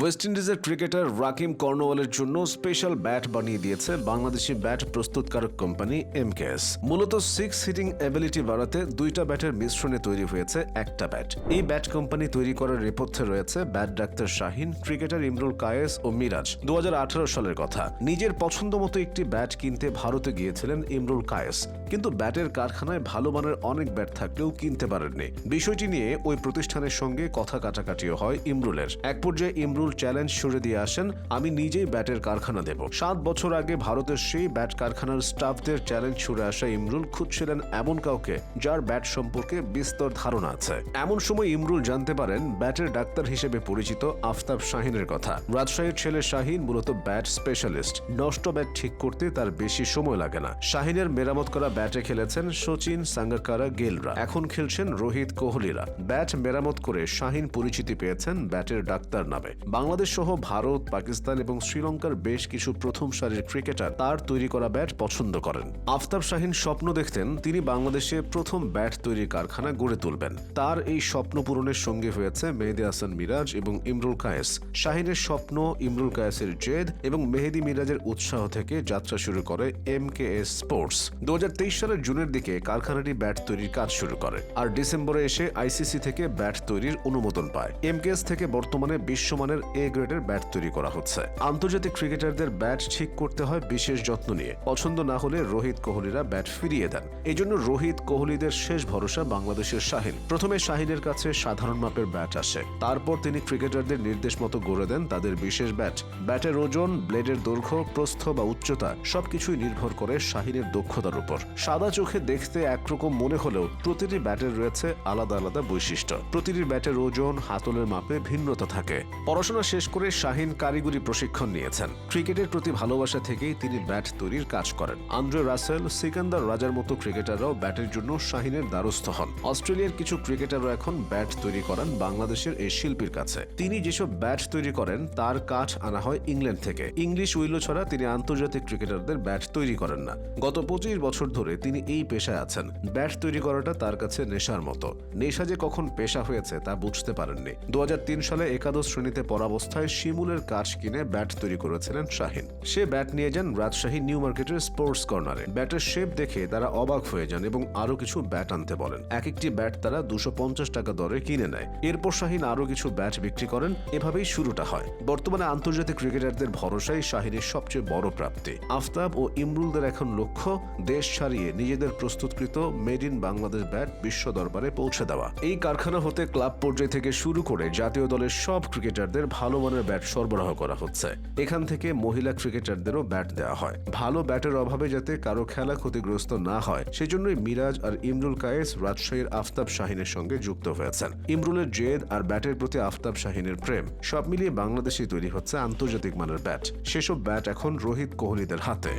West ইন্ডিজের cricketer Rahkeem কর্নওয়ালের জন্য special bat বানিয়ে দিয়েছে বাংলাদেশি ব্যাট প্রস্তুতকারক কোম্পানি এমকেএস মূলত সিক্স হিটিং এবিলিটি বাড়াতে দুইটা ব্যাটের মিশ্রণে তৈরি হয়েছে একটা ব্যাট এই ব্যাট কোম্পানি তৈরি করার নেপথ্যে রয়েছে bat doctor Shahin cricketer Imrul Kayes ও মিরাজ। দুহাজার আঠারো সালের কথা। নিজের পছন্দ মতো একটি ব্যাট কিনতে ভারতে গিয়েছিলেন ইমরুল কায়েস। কিন্তু ব্যাটের কারখানায় ভালো মানের অনেক ব্যাট থাকলেও কিনতে পারেননি। বিষয়টি নিয়ে ওই প্রতিষ্ঠানের সঙ্গে কথা কাটাকাটিও হয় ইমরুলের। এক পর্যায়ে ইমরুল চ্যালেঞ্জ ছুড়ে দিয়ে আসেন, আমি নিজেই ব্যাটের কারখানা দেব। সাত বছর আগে ভারতের সেই ব্যাট কারখানার স্টাফদের চ্যালেঞ্জ ছুড়ে আসা ইমরুল খুঁজছিলেন এমন কাউকে যার ব্যাট সম্পর্কে বিস্তর ধারণা আছে। এমন সময় ইমরুল জানতে পারেন, ব্যাটের ডাক্তার হিসেবে পরিচিত আফতাব শাহিনের কথা। রাজশাহীর ছেলে শাহিন মূলত ব্যাট স্পেশালিস্ট। নষ্ট ব্যাট ঠিক করতে তার বেশি সময় লাগে না। শাহিনের মেরামত করা ব্যাটে খেলেছেন সচিন সাঙ্গাকারা গেলরা। এখন খেলছেন রোহিত কোহলিরা। ব্যাট মেরামত করে শাহিন পরিচিতি পেয়েছেন ব্যাটের ডাক্তার নামে। বাংলাদেশ সহ ভারত, পাকিস্তান এবং শ্রীলঙ্কার বেশ কিছু প্রথম সারির ক্রিকেটার তার তৈরি করা ব্যাট পছন্দ করেন। আফতাব শাহিন স্বপ্ন দেখতেন তিনি বাংলাদেশে প্রথম ব্যাট তৈরির কারখানা গড়ে তুলবেন। তার এই স্বপ্ন পূরণের সঙ্গে হয়েছে মেহেদি হাসান মিরাজ এবং ইমরুল কায়েস। শাহিনের স্বপ্ন, ইমরুল কায়েসের জেদ এবং মেহেদি মিরাজের উৎসাহ থেকে যাত্রা শুরু করে এম কে এস স্পোর্টস। দু হাজার তেইশ সালের জুনের দিকে কারখানাটি ব্যাট তৈরির কাজ শুরু করে আর ডিসেম্বরে এসে আইসিসি থেকে ব্যাট তৈরির অনুমোদন পায়। এমকেএস থেকে বর্তমানে বিশ্বমানের এ গ্রেডের ব্যাট তৈরি করা হচ্ছে। আন্তর্জাতিক ক্রিকেটারদের ব্যাট ঠিক করতে হয় বিশেষ যত্ন নিয়ে। পছন্দ না হলে রোহিত কোহলিরা ব্যাট ফিরিয়ে দেন। এই জন্য রোহিত কোহলিদের শেষ ভরসা বাংলাদেশের শাহিন। প্রথমে শাহিনের কাছে সাধারণ মাপের ব্যাট আসে। তারপর তিনি ক্রিকেটারদের নির্দেশ মতো গড়ে দেন তাদের বিশেষ ব্যাট। ব্যাটের ওজন, ব্লেডের দৈর্ঘ্য, প্রস্থ বা উচ্চতা সবকিছুই নির্ভর করে শাহিনের দক্ষতার উপর। সাদা চোখে দেখতে একরকম মনে হলেও প্রতিটি ব্যাটের রয়েছে আলাদা আলাদা বৈশিষ্ট্য। প্রতিটি ব্যাটের ওজন, হাতলের মাপে ভিন্নতা থাকে। পড়াশোনা শেষ করে শাহিন কারিগরি প্রশিক্ষণ নিয়েছেন। ক্রিকেটের প্রতি ভালোবাসা থেকেই তিনি ব্যাট তৈরির কাজ করেন। আন্দ্রে রাসেল, সিকান্দার রাজার মতো ক্রিকেটাররাও ব্যাটের জন্য শাহিনের দ্বারস্থ হন। অস্ট্রেলিয়ার কিছু ক্রিকেটারও এখন ব্যাট তৈরি করেন বাংলাদেশের এই শিল্পীর কাছে। তিনি যেসব ব্যাট তৈরি করেন, তার কাঠ আনা হয় ইংল্যান্ড থেকে। ইংলিশ উইলো ছাড়া তিনি আন্তর্জাতিক ক্রিকেটারদের ব্যাট তৈরি করেন না। গত পঁচিশ বছর ধরে তিনি এই পেশায় আছেন। ব্যাট তৈরি করাটা তার কাছে নেশার মতো। নেশা যে কখন পেশা হয়েছে তা বুঝতে পারেননি। দু হাজার তিন সালে একাদশ শ্রেণীতে পড়াবস্থায় শিমুলের কাঠ কিনে ব্যাট তৈরি করেছিলেন শাহিন। সে ব্যাট নিয়ে যান রাজশাহী নিউ মার্কেটের স্পোর্টস কর্নারে। ব্যাটের শেপ দেখে তারা অবাক হয়ে যান এবং আরও কিছু ব্যাট আনতে বলেন। এক একটি ব্যাট তারা দুশো টাকা দরে কিনে নেয়। এরপর শাহিন আরও কিছু ব্যাট বিক্রি করেন। এভাবেই শুরুটা হয়। বর্তমানে আন্তর্জাতিক ক্রিকেটারদের ভরসাই শাহিনের সবচেয়ে বড় প্রাপ্তি। আফতাব ও ইমরুলদের এখন লক্ষ্য, দেশ ছাড়িয়ে নিজেদের প্রস্তুতকৃত মেড ইন বাংলাদেশ ব্যাট বিশ্ব দরবারে পৌঁছে দেওয়া। এই কারখানা হতে ক্লাব পর্যায় থেকে শুরু করে জাতীয় দলের সব ক্রিকেটারদের ভালো মানের ব্যাট সরবরাহ করা হচ্ছে। এখান থেকে মহিলা ক্রিকেটারদেরও ব্যাট দেওয়া হয়। ভালো ব্যাটের অভাবে যাতে কারও খেলা ক্ষতিগ্রস্ত না হয়, সেজন্যই মিরাজ আর ইমরুল কায়েস রাজশাহীর আফতাব শাহিনের সঙ্গে যুক্ত হয়েছেন। ইমরুলের জেদ আর ব্যাটের প্রতি আফতাব শাহিনের প্রেম, সব মিলিয়ে বাংলাদেশে তৈরি হচ্ছে আন্তর্জাতিক মানের ব্যাট। সেসব ব্যাট এখন রোহিত কোহলিদের হাতে।